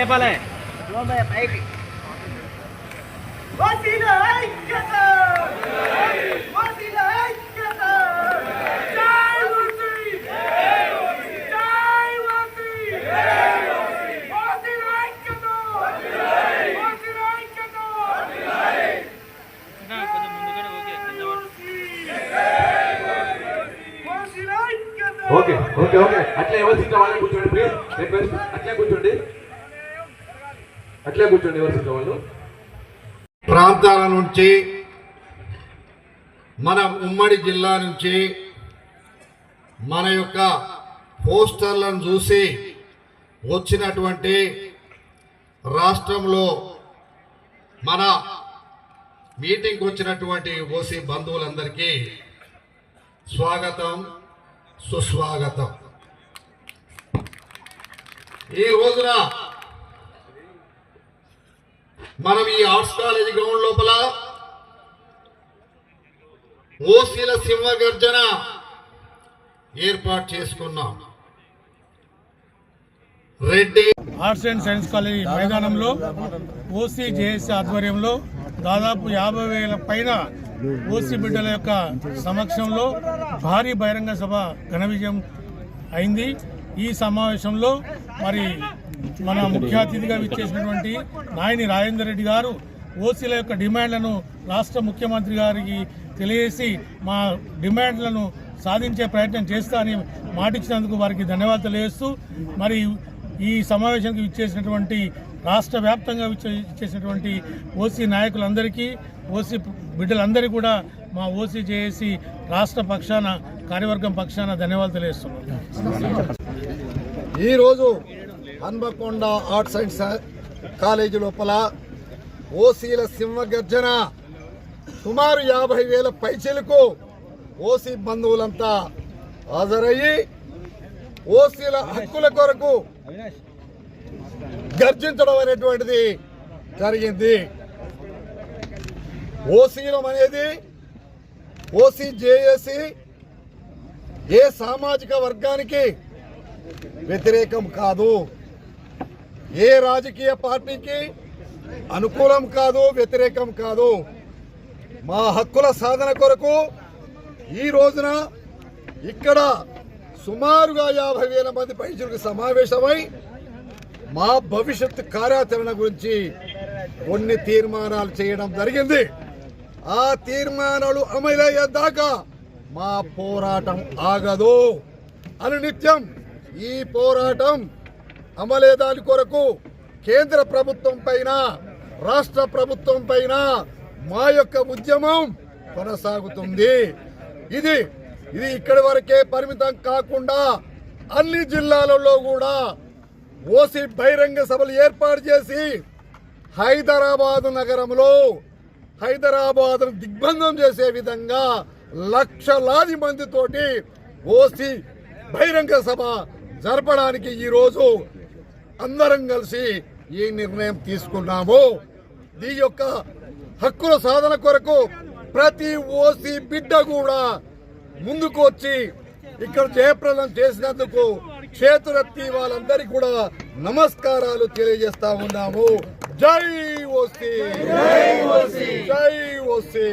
లేపాలే వసీల okay okay okay. అట్లా ఎవరు సీట్లో వాళ్ళని కూర్చోండి ప్లీజ్ అట్లే కూర్చోండి. అట్లే కూర్చోండి ఎవరు వాళ్ళు ప్రాంతాల నుంచి మన ఉమ్మడి జిల్లా నుంచి మన యొక్క పోస్టర్లను చూసి వచ్చినటువంటి రాష్ట్రంలో మన మీటింగ్కి వచ్చినటువంటి ఓసీ బంధువులందరికీ స్వాగతం సుస్వాగతం. ఈ రోజున మనం ఈ ఆర్ట్స్ కాలేజీ గ్రౌండ్ లోపల ఓసీల సింహ గర్జన ఏర్పాటు చేసుకున్నాం. Reddy arts and science college మైదానంలో ఓసీ జేఎస్ ఆధ్వర్యంలో దాదాపు యాభై వేల పైన ఓసీ బిడ్డల యొక్క సమక్షంలో భారీ బహిరంగ సభ ఘన విజయం అయింది. ఈ సమావేశంలో మరి మన ముఖ్య అతిథిగా విచ్చేసినటువంటి నాయని రాజేందర్ రెడ్డి గారు ఓసీల యొక్క డిమాండ్లను రాష్ట్ర ముఖ్యమంత్రి గారికి తెలియజేసి మా డిమాండ్లను సాధించే ప్రయత్నం చేస్తా అని మాటిచ్చినందుకు వారికి ధన్యవాదాలు తెలియజేస్తూ మరి ఈ సమావేశానికి విచ్చేసినటువంటి రాష్ట్ర వ్యాప్తంగా ఇచ్చేసినటువంటి ఓసీ నాయకులందరికీ ఓసీ బిడ్డలందరికీ కూడా మా ఓసీ జేఏసీ రాష్ట్ర పక్షాన కార్యవర్గం పక్షాన ధన్యవాదాలు తెలియజేస్తున్నాను ఈరోజు హన్మకొండ ఆర్ట్స్ అండ్ కాలేజీ లోపల ఓసీల సింహ గర్జన సుమారు యాభై వేల పైచలకు ఓసీ బంధువులంతా హాజరయ్యి ఓసీల హక్కుల కొరకు గర్జించడం అనేటువంటిది జరిగింది. ఓసీలం అనేది ఓసీ జేఏసీ ఏ సామాజిక వర్గానికి వ్యతిరేకం కాదు. ఏ రాజకీయ పార్టీకి అనుకూలం కాదు వ్యతిరేకం కాదు. మా హక్కుల సాధన కొరకు ఈ రోజున ఇక్కడ సుమారుగా యాభై వేల మంది పైచులకు సమావేశమై మా భవిష్యత్తు కార్యాచరణ గురించి కొన్ని తీర్మానాలు చేయడం జరిగింది. ఆ తీర్మానాలు అమలయ్యేదాకా మా పోరాటం ఆగదు. అనునిత్యం ఈ పోరాటం అమలేదాని కొరకు కేంద్ర ప్రభుత్వం పైన రాష్ట్ర ప్రభుత్వం పైన మా యొక్క ఉద్యమం కొనసాగుతుంది. ఇది ఇది ఇక్కడి వరకే పరిమితం కాకుండా అన్ని జిల్లాలలో కూడా ఓసి బహిరంగ సభలు ఏర్పాటు చేసి హైదరాబాదు నగరంలో హైదరాబాద్ దిగ్బంధం చేసే విధంగా లక్షలాది మందితోటి ఓసి బహిరంగ సభ జరపడానికి ఈరోజు అందరం కలిసి ఈ నిర్ణయం తీసుకున్నాము. దీ యొక్క హక్కుల సాధన కొరకు ప్రతి ఓసి బిడ్డ కూడా ముందుకు వచ్చి ఇక్కడ జయప్రదం చేసినందుకు చేతులెత్తి వాళ్ళందరికీ కూడా నమస్కారాలు తెలియజేస్తా ఉన్నాము. జై ఓసి జై ఓసి